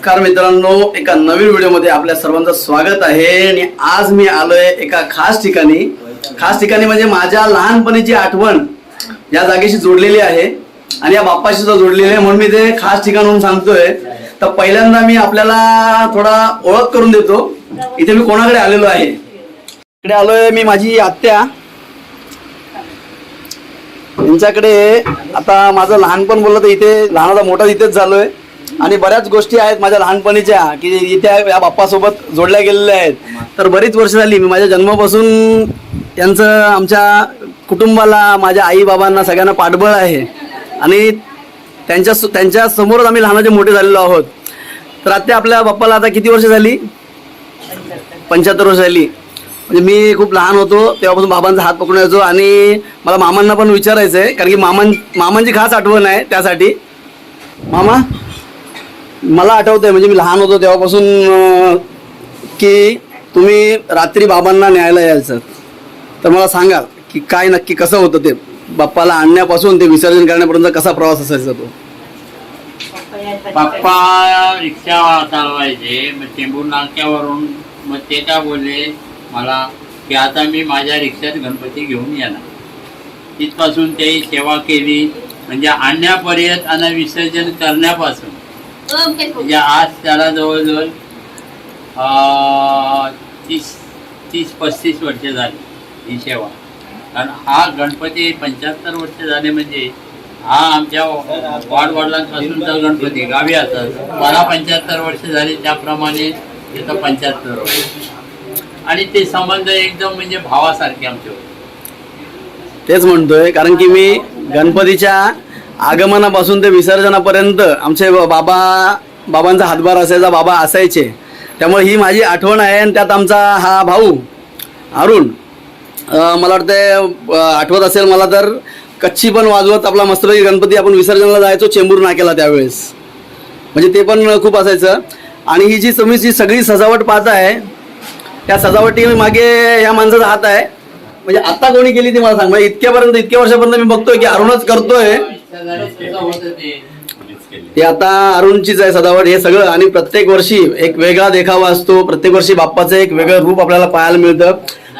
नमस्कार मित्रांनो एका नवीन व्हिडिओमध्ये आपल्या सर्वांचं स्वागत आहे. आणि आज मी आलोय एका खास ठिकाणी. खास ठिकाणी म्हणजे माझ्या लहानपणीची आठवण या जागेशी जोडलेली आहे आणि या बाप्पाशी सुद्धा जोडलेली आहे म्हणून मी ते खास ठिकाण म्हणून सांगतोय. तर पहिल्यांदा मी आपल्याला थोडा ओळख करून देतो. इथे मी कोणाकडे आलेलो आहे? इकडे आलोय मी माझी आत्या. यांच्याकडे आता माझं लहानपण बोललं तर इथे लहानाचा मोठा इथेच झालोय. आणि बऱ्याच गोष्टी आहेत माझ्या लहानपणीच्या की इथे या बाप्पासोबत जोडल्या गेलेल्या आहेत. तर बरीच वर्ष झाली मी माझ्या जन्मापासून त्यांचं आमच्या कुटुंबाला माझ्या आई बाबांना सगळ्यांना पाठबळ आहे. आणि त्यांच्या त्यांच्या समोरच आम्ही लहानाचे मोठे झालेलो आहोत. तर आता आपल्या बाप्पाला आता किती वर्ष झाली? पंच्याहत्तर वर्ष झाली. म्हणजे मी खूप लहान होतो तेव्हापासून बाबांचा हात पकडून यायचो आणि मला मामांना पण विचारायचं आहे कारण की मामां मामांची खास आठवण आहे त्यासाठी. मामा? मला आठवतंय म्हणजे मी लहान होतो तेव्हापासून की तुम्ही रात्री बाबांना न्यायला यायचं. तर मला सांगा की काय नक्की कसं होतं ते? बाप्पाला आणण्यापासून ते विसर्जन करण्यापर्यंत कसा प्रवास असायचा तो? पप्पा रिक्षा चालवायचे मग चेंबूर नाक्यावरून मग ते काय बोलले मला की आता मी माझ्या रिक्षात गणपती घेऊन येणार. तिथपासून ते सेवा केली म्हणजे आणण्यापर्यंत आणि विसर्जन करण्यापासून. म्हणजे आज त्याला जवळजवळ तीस तीस पस्तीस वर्ष झाली ही सेवा. कारण हा गणपती पंच्याहत्तर वर्ष झाले म्हणजे हा आमच्या वाडवडिलांपासूनचा गणपती गावी असतात मला पंच्याहत्तर वर्ष झाली त्याप्रमाणे इथं पंच्याहत्तर वर्ष. आणि ते संबंध एकदम म्हणजे भावासारखे आमचे होते. तेच म्हणतोय कारण की मी गणपतीच्या आगमनापासून ते विसर्जनापर्यंत आमचे बाबा बाबांचा हातभार असायचा बाबा असायचे. त्यामुळे ही माझी आठवण आहे आणि त्यात आमचा हा भाऊ अरुण मला वाटतं आठवत असेल मला तर कच्ची पण वाजवत आपला मस्तपैकी गणपती आपण विसर्जनाला जायचो चेंबूर नाक्याला त्यावेळेस. म्हणजे ते पण खूप असायचं. आणि ही जी तुम्ही जी सगळी सजावट पाहताय त्या सजावटी मागे या माणसाचा हात आहे. म्हणजे आता कोणी केली ती मला सांग. म्हणजे इतक्यापर्यंत इतक्या वर्षापर्यंत मी बघतोय की अरुणच करतोय. ते. ते आता अरुणचीच आहे सजावट हे सगळं आणि प्रत्येक वर्षी एक वेगळा देखावा असतो. प्रत्येक वर्षी बाप्पाचं एक वेगळं रूप आपल्याला पाहायला मिळतं.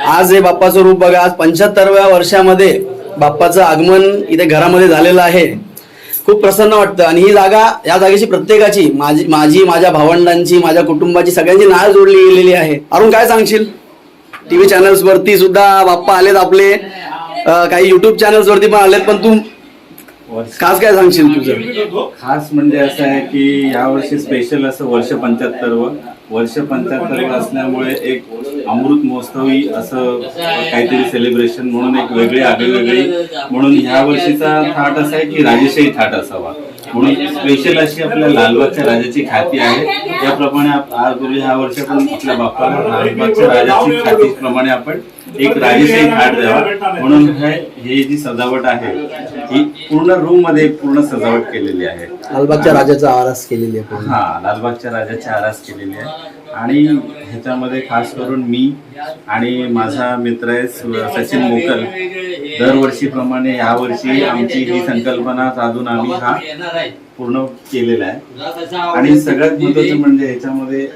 आज हे बाप्पाचं रूप बघा आज पंच्याहत्तरव्या वर्षामध्ये बाप्पाचं आगमन इथे घरामध्ये झालेलं आहे. खूप प्रसन्न वाटतं. आणि ही जागा या जागेची प्रत्येकाची माझी माझी माझ्या भावंडांची माझ्या कुटुंबाची सगळ्यांची नाळ जोडली गेलेली आहे. अरुण काय सांगशील? टीव्ही चॅनल्स वरती सुद्धा बाप्पा आलेत आपले. काही युट्यूब चॅनल्स वरती पण आलेत पण तू खास काय सांगशील तुझं खास म्हणजे असं आहे की यावर्षी स्पेशल असं वर्ष पंच्याहत्तर वर्ष पंच्याहत्तर असल्यामुळे एक अमृत महोत्सवी असं काहीतरी सेलिब्रेशन म्हणून एक वेगळी आगळीवेगळी. म्हणून ह्या वर्षीचा थाट असा आहे की राजेशाही थाट असावा. म्हणून स्पेशल अशी आपल्या लालबागच्या राजाची खाती आहे. त्याप्रमाणे आजपूर्वी ह्या वर्षी पण आपल्या बाप्पाला लालबागच्या राजाची खातीप्रमाणे आपण एक राजेशाही घाट द्यावा. म्हणून हे हे जी सजावट आहे ही पूर्ण रूममध्ये पूर्ण सजावट केलेली आहे. लालबागच्या राजाचा आरास केलेली आहे पूर्ण. हा लालबागच्या राजाची आरास केलेली आहे. आणि ह्याच्यामध्ये खास करून मी आणि माझा मित्र आहे सु- सचिन मोकल. दरवर्षीप्रमाणे यावर्षी आमची ही संकल्पना साधून आम्ही हा पूर्ण केलेला आहे. आणि सगळ्यात महत्वाचं म्हणजे ह्याच्यामध्ये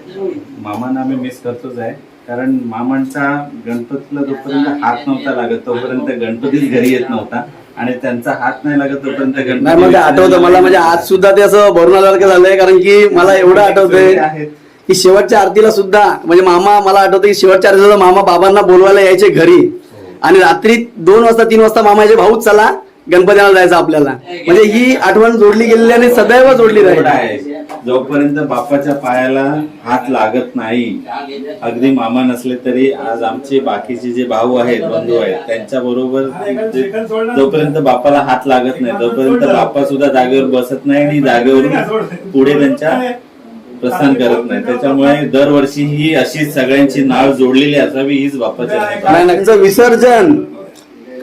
मामांना आम्ही मिस करतोच आहे. कारण मामांचा गणपतीला जोपर्यंत हात नव्हता लागत तोपर्यंत गणपतीच घरी येत नव्हता. आणि त्यांचा हात नाही लागत तोपर्यंत नाही ते आठवतं. मला म्हणजे आज सुद्धा ते असं भरून आल्यासारखं झालंय कारण की मला एवढं आठवतंय की शेवटच्या आरतीला सुद्धा म्हणजे मामा मला आठवतं की शेवटच्या आरतीला मामा बाबांना बोलवायला यायचे घरी. आणि रात्री दोन वाजता तीन वाजता मामाचे भाऊ चला गणपतीला जायचं आपल्याला. म्हणजे ही आठवण जोडली गेलेली आणि सदैव जोडली आहे. जोपर्यंत बाप्पाच्या पायाला हात लागत नाही अगदी मामा नसले तरी आज आमचे बाकीचे जे भाऊ आहेत बंधू आहेत त्यांच्या बरोबर जोपर्यंत बाप्पाला हात लागत नाही तोपर्यंत बाप्पा सुद्धा जागेवर बसत नाही आणि जागेवरून पुढे त्यांच्या प्रस्थान करत नाही. त्याच्यामुळे दरवर्षी ही अशी सगळ्यांची नाळ जोडलेली असावी हीच त्याचं विसर्जन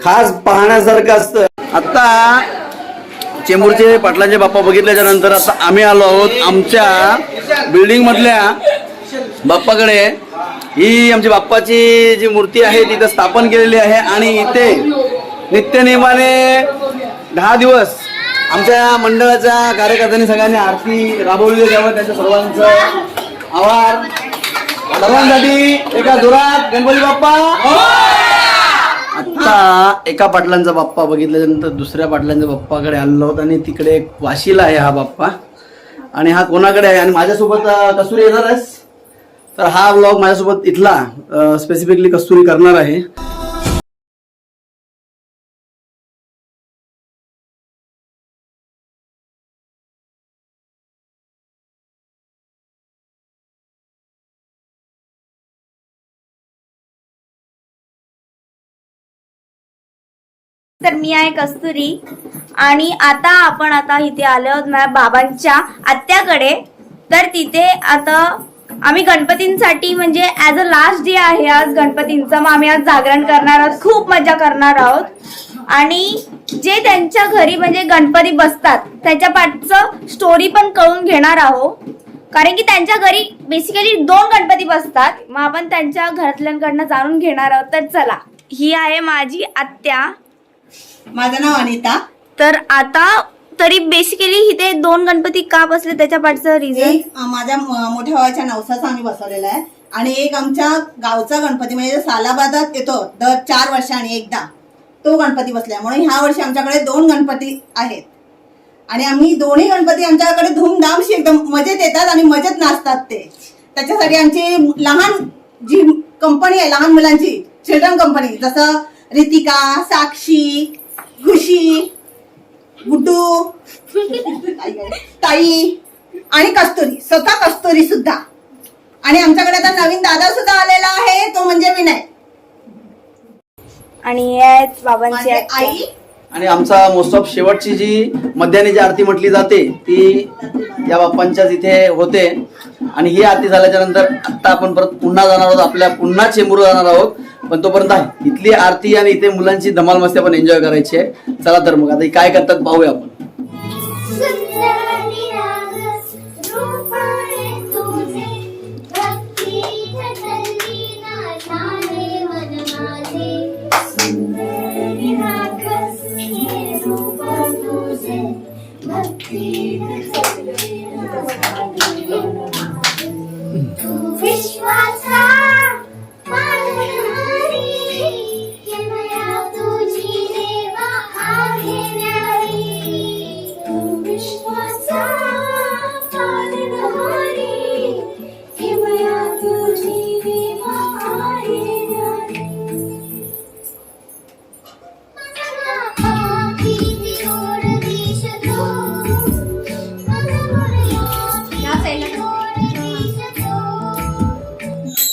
खास पाहण्यासारखं असतं. आता चेंबूरचे पाटलांचे बाप्पा बघितल्याच्या नंतर आता आम्ही आलो आहोत आमच्या बिल्डिंग मधल्या बाप्पाकडे. ही आमची बाप्पाची जी मूर्ती आहे तिथं स्थापन केलेली आहे आणि इथे नित्यनियमाने दहा दिवस आमच्या मंडळाच्या कार्यकर्त्यांनी सगळ्यांनी आरती राबवली त्यावर त्यांच्या सर्वांचं आभार. सर्वांसाठी एका जोरात गणपती बाप्पा! आता एका पाटलांचा बाप्पा बघितल्यानंतर दुसऱ्या पाटलांच्या बाप्पाकडे आलेलो आहोत आणि तिकडे एक वाशीला आहे हा बाप्पा. आणि हा कोणाकडे आहे? आणि माझ्यासोबत कसुरी येणार आहेस? तर हा ब्लॉग माझ्यासोबत इथला स्पेसिफिकली कस्तुरी करणार आहे. तर मी आहे कस्तुरी. आणि आता आपण आता इथे आलो आहोत माझ्या बाबांच्या आत्याकडे. तर तिथे आता आम्ही गणपतींसाठी म्हणजे ॲज अ लास्ट डे आहे आज गणपतींचं. मग आम्ही आज जागरण करणार आहोत. खूप मजा करणार आहोत. आणि जे त्यांच्या घरी म्हणजे गणपती बसतात त्याच्या पाठचं स्टोरी पण कळून घेणार आहोत कारण की त्यांच्या घरी बेसिकली दोन गणपती बसतात. मग आपण त्यांच्या घरातल्यांकडनं जाणून घेणार आहोत. तर चला ही आहे माझी आत्या. माझं नाव अनिता. तर आता तरी बेसिकली इथे दोन गणपती का बसले त्याच्या पाठचं रिझन एक अं, माझ्या म- मोठ्या भावाच्या नवसाचा आम्ही बसवलेला आहे. आणि एक आमच्या गावचा गणपती म्हणजे सालाबादात येतो दर चार वर्षांनी एकदा तो गणपती बसलाय म्हणून ह्या वर्षी आमच्याकडे दोन गणपती आहेत. आणि आम्ही दोन्ही गणपती आमच्याकडे धूमधामशी एकदम मजेत येतात आणि मजेत नाचतात ते. त्याच्यासाठी आमची लहान जी कंपनी आहे लहान मुलांची चिल्ड्रन कंपनी जसं रितिका साक्षी खुशी गुड्डू ताई आणि कस्तुरी. स्वतः कस्तुरी सुद्धा. आणि आमच्याकडे आता नवीन दादा सुद्धा आलेला आहे तो म्हणजे विनय. आणि बाबांची. आई आणि आमचा मोस्ट ऑफ शेवटची जी मध्याने जी आरती म्हटली जाते ती या बाप्पांच्या तिथे होते. आणि ही आरती झाल्याच्यानंतर आता आपण परत पुन्हा जाणार आहोत आपल्या पुन्हा चेंबूर जाणार आहोत. पण तोपर्यंत आहे इथली आरती आणि इथे मुलांची धमाल मस्ती आपण एन्जॉय करायची आहे. चला तर मग आता काय करतात पाहूया आपण.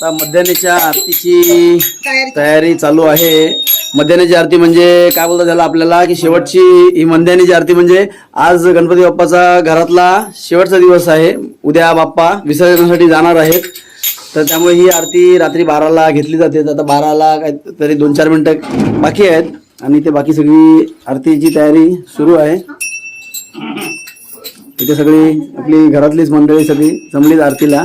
आता मध्यान्हीच्या आरतीची तयारी चालू. आहे. मध्यान्हीची आरती म्हणजे काय बोलतात त्याला आपल्याला की शेवटची ही मध्यान्हीची आरती म्हणजे आज गणपती बाप्पाचा घरातला शेवटचा दिवस आहे. उद्या बाप्पा विसर्जनासाठी जाणार आहेत. तर त्यामुळे ही आरती रात्री बाराला घेतली जाते. आता बाराला काय तरी दोन चार मिनिटं बाकी आहेत. आणि ते बाकी सगळी आरतीची तयारी सुरू आहे. इथे सगळी आपली घरातलीच मंडळी सगळी जमलीच आरतीला.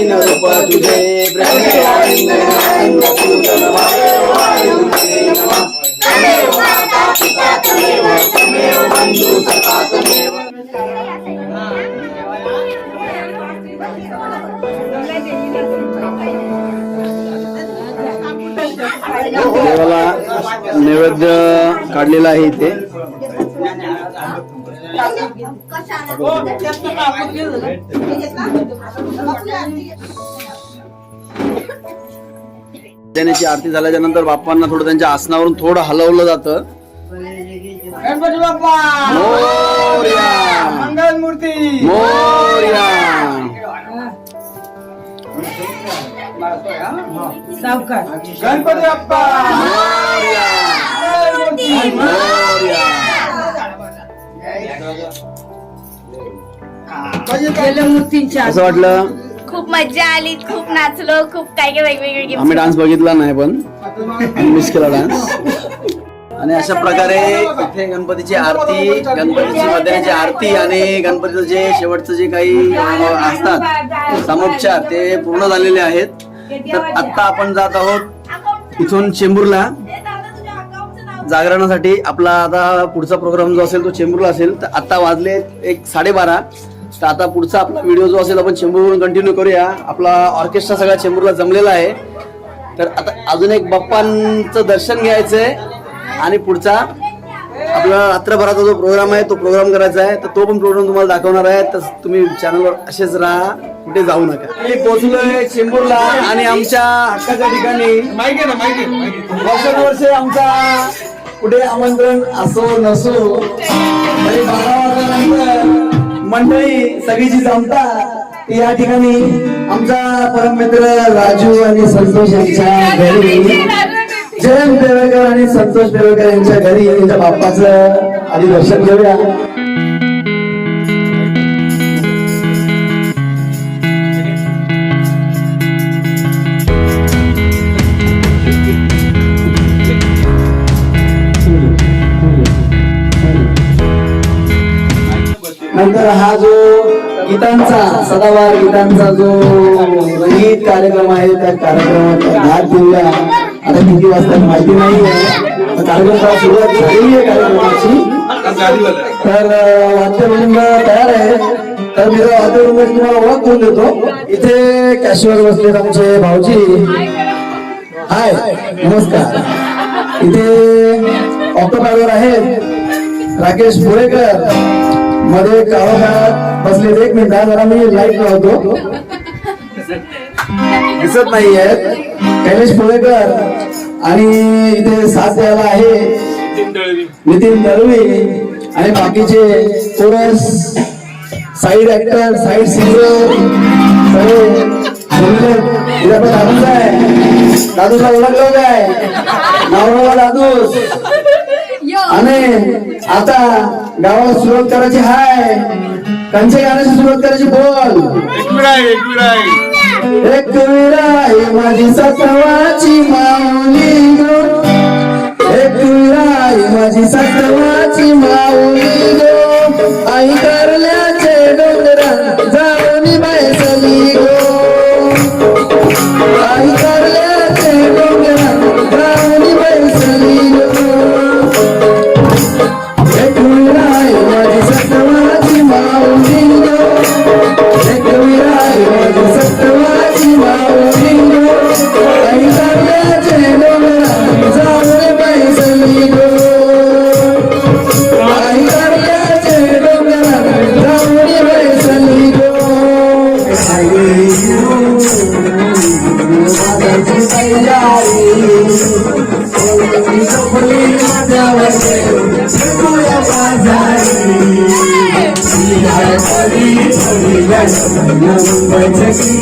सुखकर्ता, सुखहर्ता, वर्ता विघ्नाची. पायन रूप तुझे देवाला नैवेद्य काढलेला आहे इथे. त्याची आरती झाल्याच्यानंतर बाप्पांना थोडं त्यांच्या आसनावरून थोडं हलवलं जातं. गणपती बाप्पा! मोरया! मंगल मूर्ती मोरया! गणपती बाप्पा! मोरया मंगल मूर्ती मोरया असं वाटलं? खूप मजा आली खूप नाचलो खूप काय काय वेगवेगळे games आम्ही डान्स बघितला नाही पण मिस केला डान्स आणि अशा प्रकारे इथे गणपतीची आरती गणपतीची मध्याची आरती आणि गणपतीचं जे शेवटचं जे काही अ, असतात समुपचार ते पूर्ण झालेले आहेत. तर आत्ता आपण जात आहोत इथून चेंबूरला. जागरणासाठी आपला आता पुढचा प्रोग्राम जो असेल तो चेंबूरला असेल. तर आता वाजले एक साडेबारा. तर आता पुढचा आपला व्हिडिओ जो असेल आपण चेंबूरवरून कंटिन्यू करूया. आपला ऑर्केस्ट्रा सगळा चेंबूरला जमलेला आहे. तर आता अजून एक बाप्पांचं दर्शन घ्यायचंय. आणि पुढचा आपला रात्रभराचा जो प्रोग्राम आहे तो प्रोग्राम करायचा आहे. तर तो पण प्रोग्राम तुम्हाला दाखवणार आहे. तर तुम्ही चॅनलवर असेच राहा. कुठे जाऊ नका. मी पोहोचलोय चेंबूरला आणि आमच्या हक्काच्या ठिकाणी. वर्षानुवर्षे आमचा कुठे आमंत्रण असो नसो तरी बारा वाजल्यानंतर मंडळी सगळी जी जमतात ती या ठिकाणी आमचा परममित्र राजू आणि संतोष यांच्या घरी. जयंत देवेकर आणि संतोष देवेकर यांच्या घरी त्यांच्या बाप्पाचं आधी दर्शन घेऊया. नंतर हा जो गीतांचा सदावार गीतांचा जो गीत कार्यक्रम आहे त्या कार्यक्रमात भाग घेऊया. आता किती वाजता माहिती नाही आहे. कार्यक्रम सुरुवात झालेली आहे कार्यक्रमाची. तर वाद्यवृंद तयार आहे. तर मी वाद्यवृंद तुम्हाला ओळख करून देतो. इथे कॅशवर बसलेत आमचे भाऊजी. हाय नमस्कार. इथे ऑक्टोपॅडवर आहेत राकेश पुरेकर. मध्ये काळोखात बसलेत. एक मिनिट जरा मी लाइट लावतो. दिसत नाही कैलेश पुळेकर आणि इथे साथ द्यायला आहे नितीन दळवी आणि बाकीचे chorus side actor side singer सगळे बोलले. इथे आपला दादूच आहे. दादूला ओळखलं काय? नावराला दादूस आणि आता गावाला सुरुवात करायची हाय. त्यांच्या गाण्याची सुरुवात करायची बोल. एक विराई माझी सतवाची माऊली गो. एक विराई माझी सतवाची माऊली गो. आई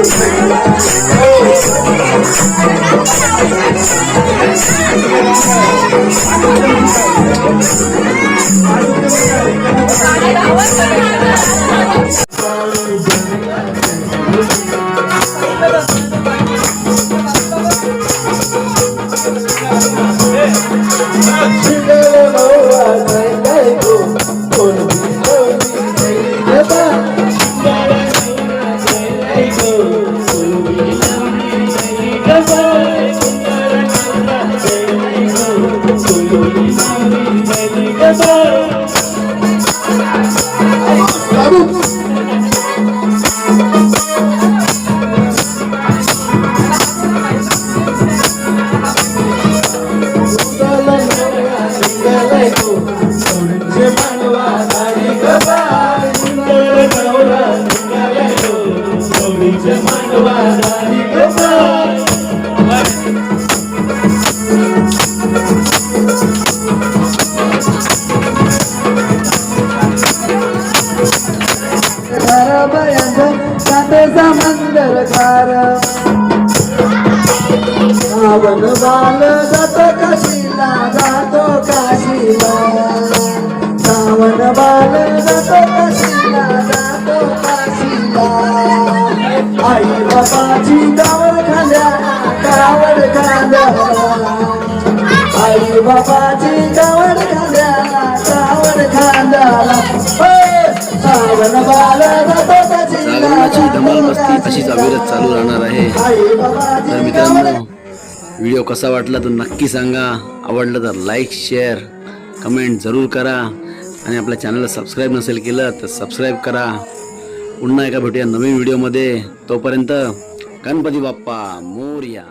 Thank you. Yes, गावड आई बाबाची कावड खांद्या गावड खांद्याला सावन बाल धमाल मस्ती अशीच अविरत चालू राहणार आहे तर मित्रांनो व्हिडिओ कसा वाटला तर नक्की सांगा आवडलं तर लाईक शेअर कमेंट जरूर करा आणि आपल्या चॅनलला सबस्क्राईब नसेल केलं तर सबस्क्राईब करा पुन्हा एका भेटूया नवीन व्हिडिओमध्ये तोपर्यंत गणपती बाप्पा मोर्या